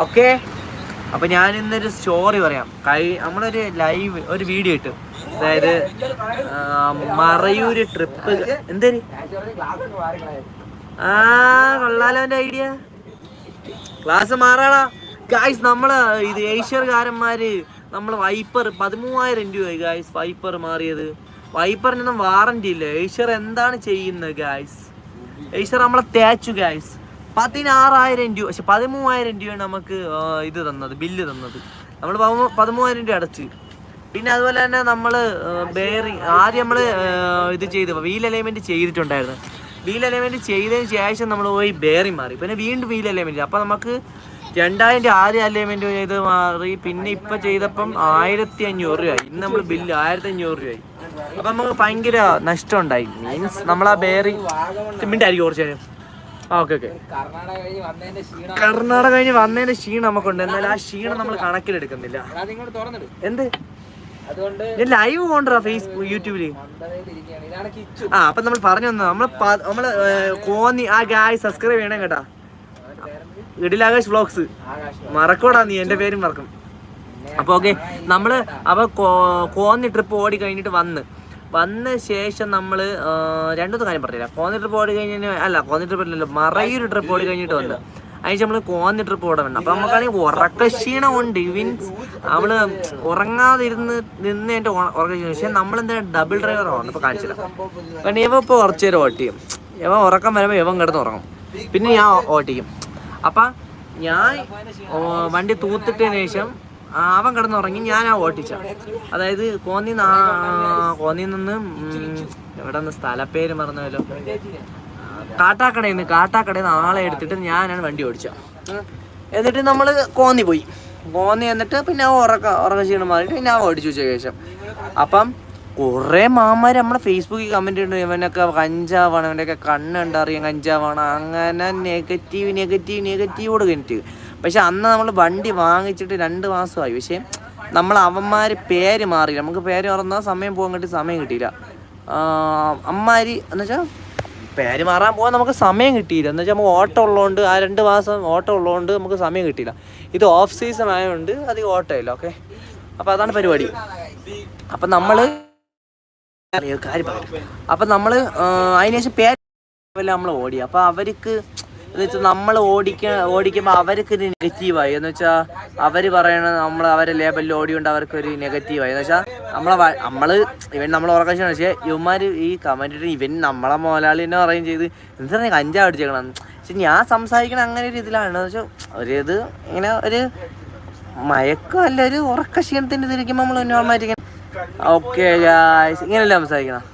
Okay? അപ്പൊ ഞാൻ ഇന്നൊരു സ്റ്റോറി പറയാം. കൈ നമ്മളൊരു ലൈവ് ഒരു വീഡിയോ ഇട്ടു. അതായത് മറയൂര് ട്രിപ്പ് എന്തേ ആ കൊള്ളാലോ അവന്റെ ഐഡിയ ക്ലാസ് മാറാടാ ഗായ്സ് നമ്മൾ ഇത് ഏഷ്യർകാരന്മാര് നമ്മൾ വൈപ്പർ പതിമൂവായിരം രൂപയായി ഗായ്സ് വൈപ്പർ മാറിയത്. വൈപ്പറിനൊന്നും വാറന്റി ഇല്ല. ഏഷ്യർ എന്താണ് ചെയ്യുന്നത് ഗായ്സ് ഏഷ്യർ നമ്മളെ തേച്ചു ഗായ്സ് പതിനാറായിരം രൂപ പക്ഷെ പതിമൂവായിരം രൂപയാണ് നമുക്ക് ഇത് തന്നത് ബില്ല് തന്നത്. നമ്മൾ പതിമൂവായിരം രൂപ അടച്ച്. പിന്നെ അതുപോലെ തന്നെ നമ്മൾ ബെയറിങ് ആദ്യം നമ്മൾ ഇത് ചെയ്ത് വീൽ അലൈൻമെന്റ് ചെയ്തിട്ടുണ്ടായിരുന്നു. വീൽ അലൈൻമെന്റ് ചെയ്തതിന് ശേഷം നമ്മൾ പോയി ബെയറിങ് മാറി. പിന്നെ വീണ്ടും വീൽ അലൈൻമെന്റ് അപ്പോൾ നമുക്ക് രണ്ടായിരം രൂപ ആദ്യം അലൈൻമെന്റ് ചെയ്ത് മാറി. പിന്നെ ഇപ്പം ചെയ്തപ്പം ആയിരത്തി അഞ്ഞൂറ് രൂപയായി ഇന്ന് നമ്മൾ ബില്ല് ആയിരത്തി അഞ്ഞൂറ് രൂപയായി അപ്പം നമുക്ക് ഭയങ്കര നഷ്ടമുണ്ടായി മീൻസ് നമ്മൾ ആ ബെയറിങ് മിണ്ടായിരിക്കും കുറച്ച് നേരം. Okay okay. കർണാടക കഴിഞ്ഞ് വന്നതിന്റെ ക്ഷീണം. നമുക്കുണ്ട്. എന്നാൽ ആ ക്ഷീണം നമ്മൾ കണക്കിലെടുക്കുന്നില്ല. എന്ത്? ഞാൻ ലൈവ് പോണ്ടാ ഫേസ്ബുക്ക് യൂട്യൂബിൽ ആ അപ്പൊ നമ്മൾ പറഞ്ഞു തന്നെ നമ്മൾ പ- നമ്മൾ കോന്നി ആ ഗായ് സബ്സ്ക്രൈബ് ചെയ്യണം കേട്ടാ. ഇടിലാകാശ് വ്ലോഗ്സ് മറക്കൂടാ നീ എന്റെ പേരും മറക്കും. അപ്പൊ ഓക്കെ നമ്മൾ അപ്പൊ കോന്നി ട്രിപ്പ് ഓടി കഴിഞ്ഞിട്ട് വന്ന്. വന്ന ശേഷം നമ്മൾ ഏർ, രണ്ടൊന്നും കാര്യം പറഞ്ഞില്ല കോന്നി ട്രിപ്പ് ഓടി കഴിഞ്ഞ അല്ല കോന്നി ട്രിപ്പ് അല്ലല്ലോ മറയൂർ ട്രിപ്പ് ഓടി കഴിഞ്ഞിട്ട് വന്നു അതിന് നമ്മൾ കോന്നി ട്രിപ്പ് ഓടാൻ വേണ്ട അപ്പൊ നമുക്കാണെങ്കിൽ ഉറക്കക്ഷീണം ഉണ്ട് മീൻസ് നമ്മൾ ഉറങ്ങാതിരുന്ന് നിന്ന് എന്റെ ഉറക്കക്ഷീണം പക്ഷെ നമ്മൾ നമ്മളെന്താ ഡബിൾ ഡ്രൈവർ ആണ്. ഇപ്പൊ കാണിച്ചില്ല. കാരണം ഇവ ഇപ്പോൾ കുറച്ച് നേരം ഓട്ടിയും ഇവ ഉറക്കം വരുമ്പോൾ ഇവൻ കിടന്ന് ഉറങ്ങും. പിന്നെ ഞാൻ ഓട്ടിക്കും. അപ്പം ഞാൻ വണ്ടി തൂത്തിട്ടതിന് ശേഷം അവൻ കിടന്നുറങ്ങി ഞാൻ ആ ഓട്ടിച്ച. അതായത് കോന്നി കോന്നി നിന്ന് എവിടെ നിന്ന് സ്ഥലപ്പേര് മറന്നല്ലോ കാട്ടാക്കടയിൽ നിന്ന് കാട്ടാക്കടയിൽ നിന്ന് ആളെ എടുത്തിട്ട് ഞാനാണ് വണ്ടി ഓടിച്ച. എന്നിട്ട് നമ്മൾ കോന്നി പോയി. കോന്നി എന്നിട്ട് പിന്നെ ഉറക്ക ഉറക്ക ക്ഷീണം മാറിയിട്ട് പിന്നെ ഓടിച്ചു ശേഷം. അപ്പം കുറേ മാമാര് നമ്മളെ ഫേസ്ബുക്കിൽ കമന്റ് ഉണ്ട് ഇവനൊക്കെ കഞ്ചാവാണ് ഇവനൊക്കെ കണ്ണുണ്ടറിയാം കഞ്ചാവാണ്. അങ്ങനെ നെഗറ്റീവ് നെഗറ്റീവ് നെഗറ്റീവോട് നെഗറ്റീവ് പക്ഷെ അന്ന് നമ്മൾ വണ്ടി വാങ്ങിച്ചിട്ട് രണ്ട് മാസമായി. പക്ഷേ നമ്മൾ അവന്മാർ പേര് മാറി നമുക്ക് പേര് മറന്നാൽ സമയം പോകാൻ കിട്ടി സമയം കിട്ടിയില്ല. അമ്മാരി എന്ന് വെച്ചാൽ പേര് മാറാൻ പോകാൻ നമുക്ക് സമയം കിട്ടിയില്ല. എന്ന് വെച്ചാൽ നമുക്ക് ഓട്ടം ഉള്ളതുകൊണ്ട് ആ രണ്ട് മാസം ഓട്ടം ഉള്ളതുകൊണ്ട് നമുക്ക് സമയം കിട്ടിയില്ല. ഇത് ഓഫ് സീസൺ ആയതുകൊണ്ട് അധികം ഓട്ടമില്ല ഓക്കെ അപ്പോൾ അതാണ് പരിപാടി. അപ്പം നമ്മൾ കാര്യം നമ്മൾ അപ്പം നമ്മൾ അതിനുശേഷം പേര് നമ്മൾ ഓടി. അപ്പോൾ അവർക്ക് എന്ന് വെച്ചാൽ നമ്മൾ ഓടിക്ക ഓടിക്കുമ്പോൾ അവർക്ക് ഒരു നെഗറ്റീവായി എന്ന് വെച്ചാൽ അവർ പറയണ നമ്മൾ അവരെ ലേബലിൽ ഓടിയുണ്ട് അവർക്ക് ഒരു നെഗറ്റീവായി എന്ന് വെച്ചാൽ നമ്മളെ നമ്മൾ ഇവൻ നമ്മൾ ഉറക്കാൻ പക്ഷേ ഇവന്മാർ ഈ കമന്റിട്ട് ഇവൻ നമ്മളെ മോലാളി തന്നെ പറയും ചെയ്ത് എന്താ കഞ്ചാവ് അടിച്ചേക്കണം പക്ഷെ ഞാൻ സംസാരിക്കണ അങ്ങനെ ഒരു ഇതിലാണ്. എന്ന് വെച്ചാൽ ഒരു ഇത് ഇങ്ങനെ ഒരു മയക്കം അല്ല ഒരു ഉറക്ക ക്ഷീണത്തിന്റെ ഇതിരിക്കുമ്പോൾ നമ്മൾ നോർമലായിട്ട് ഓക്കെ ഇങ്ങനെയല്ലേ സംസാരിക്കണം?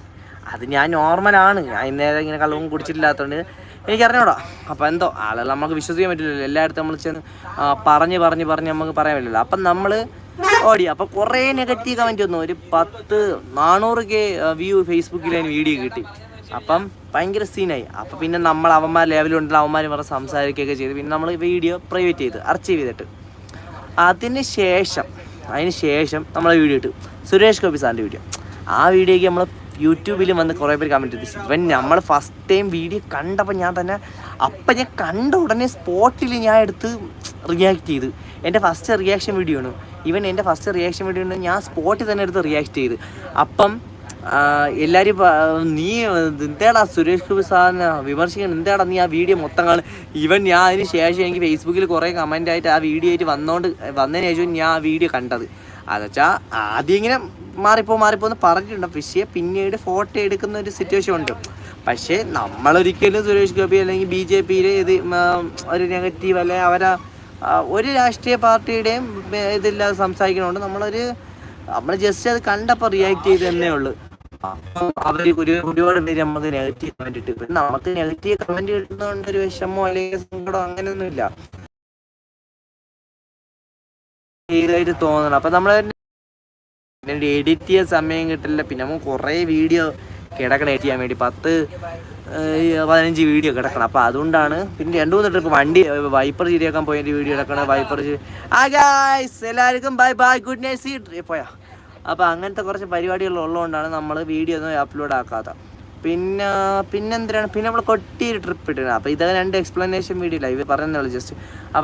അത് ഞാൻ നോർമലാണ് ഞാൻ ഇന്നേരം ഇങ്ങനെ കള്ളവും കുടിച്ചിട്ടില്ലാത്തതുകൊണ്ട് എനിക്ക് അറിഞ്ഞൂടാ അപ്പോൾ എന്തോ ആളുകൾ നമുക്ക് വിശ്വസിക്കാൻ പറ്റില്ലല്ലോ. എല്ലായിടത്തും നമ്മൾ ചെന്ന് പറഞ്ഞ് പറഞ്ഞ് പറഞ്ഞ് നമുക്ക് പറയാൻ പറ്റില്ലല്ലോ. അപ്പം നമ്മൾ ഓടി. അപ്പോൾ കുറേ നെഗറ്റീവ് കമന്റ് വന്നു. ഒരു പത്ത് നാനൂറ് കെ വ്യൂ ഫേസ്ബുക്കിൽ അതിന് വീഡിയോ കിട്ടി. അപ്പം ഭയങ്കര സീനായി അപ്പം പിന്നെ നമ്മൾ അവന്മാർ ലെവലുണ്ടല്ലോ അവന്മാർ പറഞ്ഞ് സംസാരിക്കുകയൊക്കെ ചെയ്ത്. പിന്നെ നമ്മൾ വീഡിയോ പ്രൈവറ്റ് ചെയ്ത് അർച്ചീവ് ചെയ്തിട്ട്. അതിന് ശേഷം അതിന് ശേഷം നമ്മളെ വീഡിയോ ഇട്ടു. സുരേഷ് ഗോപി സാറിന്റെ വീഡിയോ ആ വീഡിയോയ്ക്ക് നമ്മൾ യൂട്യൂബിൽ വന്ന് കുറേ പേര് കമന്റ് ചെയ്തു. ഇവൻ നമ്മൾ ഫസ്റ്റ് ടൈം വീഡിയോ കണ്ടപ്പോൾ ഞാൻ തന്നെ അപ്പം ഞാൻ കണ്ട ഉടനെ സ്പോട്ടിൽ ഞാൻ എടുത്ത് റിയാക്ട് ചെയ്ത്. എന്റെ ഫസ്റ്റ് റിയാക്ഷൻ വീഡിയോ ആണ്. ഇവൻ എന്റെ ഫസ്റ്റ് റിയാക്ഷൻ വീഡിയോ ആണ് ഞാൻ സ്പോട്ടിൽ തന്നെ എടുത്ത് റിയാക്ട് ചെയ്ത്. അപ്പം എല്ലാവരും നീ എന്താടാ സുരേഷ് ഗോപി സാറിനെ വിമർശിക്കണം? എന്താടാ നീ ആ വീഡിയോ മൊത്തം കാണും ഇവൻ ഞാൻ അതിന് ശേഷം എനിക്ക് ഫേസ്ബുക്കിൽ കുറേ കമന്റ് ആയിട്ട് ആ വീഡിയോ ആയിട്ട് വന്നോണ്ട് വന്നതിന് ശേഷം ഞാൻ ആ വീഡിയോ കണ്ടത്. അതെച്ചാൽ ആദ്യം ഇങ്ങനെ മാറിപ്പോ മാറിപ്പോ എന്ന് പറഞ്ഞിട്ടുണ്ട്. പക്ഷേ പിന്നീട് ഫോട്ടോ എടുക്കുന്ന ഒരു സിറ്റുവേഷൻ ഉണ്ട്. പക്ഷേ നമ്മളൊരിക്കലും സുരേഷ് ഗോപി അല്ലെങ്കിൽ ബി ജെ പിയിലെ ഇത് ഒരു നെഗറ്റീവ് അല്ലെ അവരെ ഒരു രാഷ്ട്രീയ പാർട്ടിയുടെയും ഇതില്ലാതെ സംസാരിക്കണോണ്ട് നമ്മളൊരു നമ്മൾ ജസ്റ്റ് അത് കണ്ടപ്പോൾ റിയാക്ട് ചെയ്ത് തന്നെ ഉള്ളു. അപ്പം അവർ ഒരു ഒരുപാട് പേര് നമുക്ക് നെഗറ്റീവ് കമന്റ് ഇട്ട്. പിന്നെ നമുക്ക് നെഗറ്റീവ് കമന്റ് കിട്ടുന്നതുകൊണ്ട് ഒരു വിഷമോ അല്ലെങ്കിൽ സങ്കടമോ അങ്ങനെയൊന്നും ഇല്ല ചെയ്തായിട്ട് തോന്നണം. അപ്പൊ നമ്മൾ എഡിറ്റ് ചെയ്യാൻ സമയം കിട്ടില്ല. പിന്നെ നമുക്ക് കുറേ വീഡിയോ കിടക്കണം എഡിറ്റ് ചെയ്യാൻ വേണ്ടി. പത്ത് പതിനഞ്ച് വീഡിയോ കിടക്കണം. അപ്പൊ അതുകൊണ്ടാണ് പിന്നെ രണ്ടു മൂന്ന് ട്രിപ്പ് വണ്ടി വൈപ്പർ ശരിയാക്കാൻ പോയതിന്റെ വീഡിയോ കിടക്കണം വൈപ്പർ ആ ഗായ്സ് എല്ലാവർക്കും bye bye good night see പോയാ. അപ്പൊ അങ്ങനത്തെ കുറച്ച് പരിപാടികൾ ഉള്ളതുകൊണ്ടാണ് നമ്മൾ വീഡിയോ ഒന്നും അപ്ലോഡ് ആക്കാത്ത. പിന്നെ പിന്നെന്തിനാണ്? പിന്നെ നമ്മൾ കൊട്ടിയൊരു ട്രിപ്പ് ഇട്ടിരുന്നത്. അപ്പോൾ ഇതൊക്കെ രണ്ട് എക്സ്പ്ലനേഷൻ വീഡിയോ ഇല്ല. ഇവർ പറയുന്നുള്ളൂ ജസ്റ്റ് അപ്പോൾ